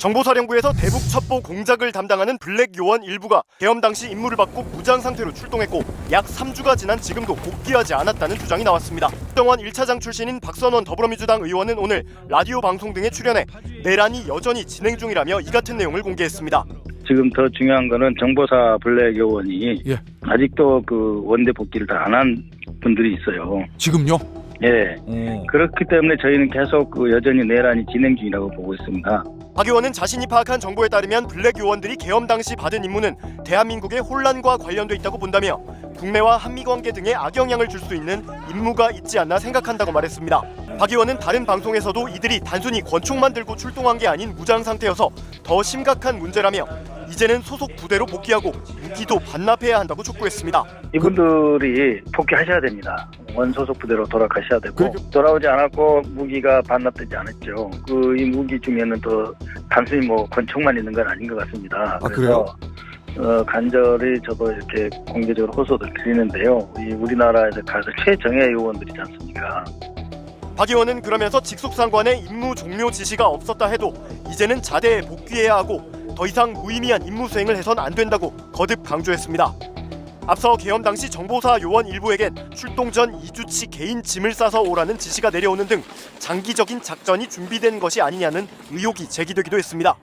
정보사령부에서 대북 첩보 공작을 담당하는 블랙 요원 일부가 계엄 당시 임무를 받고 무장 상태로 출동했고 약 3주가 지난 지금도 복귀하지 않았다는 주장이 나왔습니다. 정원 1차장 출신인 박선원 더불어민주당 의원은 오늘 라디오 방송 등에 출연해 내란이 여전히 진행 중이라며 이 같은 내용을 공개했습니다. 지금 더 중요한 거는 정보사 블랙 요원이 예. 아직도 그 원대 복귀를 다 안 한 분들이 있어요. 지금요? 예. 어. 그렇기 때문에 저희는 계속 그 여전히 내란이 진행 중이라고 보고 있습니다. 박 의원은 자신이 파악한 정보에 따르면 블랙 요원들이 계엄 당시 받은 임무는 대한민국의 혼란과 관련돼 있다고 본다며 국내와 한미 관계 등에 악영향을 줄 수 있는 임무가 있지 않나 생각한다고 말했습니다. 박 의원은 다른 방송에서도 이들이 단순히 권총만 들고 출동한 게 아닌 무장 상태여서 더 심각한 문제라며 이제는 소속 부대로 복귀하고 무기도 반납해야 한다고 촉구했습니다. 이분들이 복귀하셔야 됩니다. 원소속 부대로 돌아가셔야 되고 그렇게- 돌아오지 않았고 무기가 반납되지 않았죠. 그 이 무기 중에는 또 단순히 뭐 권총만 있는 건 아닌 것 같습니다. 아, 그래요? 어, 간절히 저도 이렇게 공개적으로 호소를 드리는데요. 이 우리나라에서 가장 최정예 요원들이지 않습니까? 박 의원은 그러면서 직속 상관의 임무 종료 지시가 없었다 해도 이제는 자대에 복귀해야 하고 더 이상 무의미한 임무 수행을 해선 안 된다고 거듭 강조했습니다. 앞서 계엄 당시 정보사 요원 일부에겐 출동 전 2주치 개인 짐을 싸서 오라는 지시가 내려오는 등 장기적인 작전이 준비된 것이 아니냐는 의혹이 제기되기도 했습니다.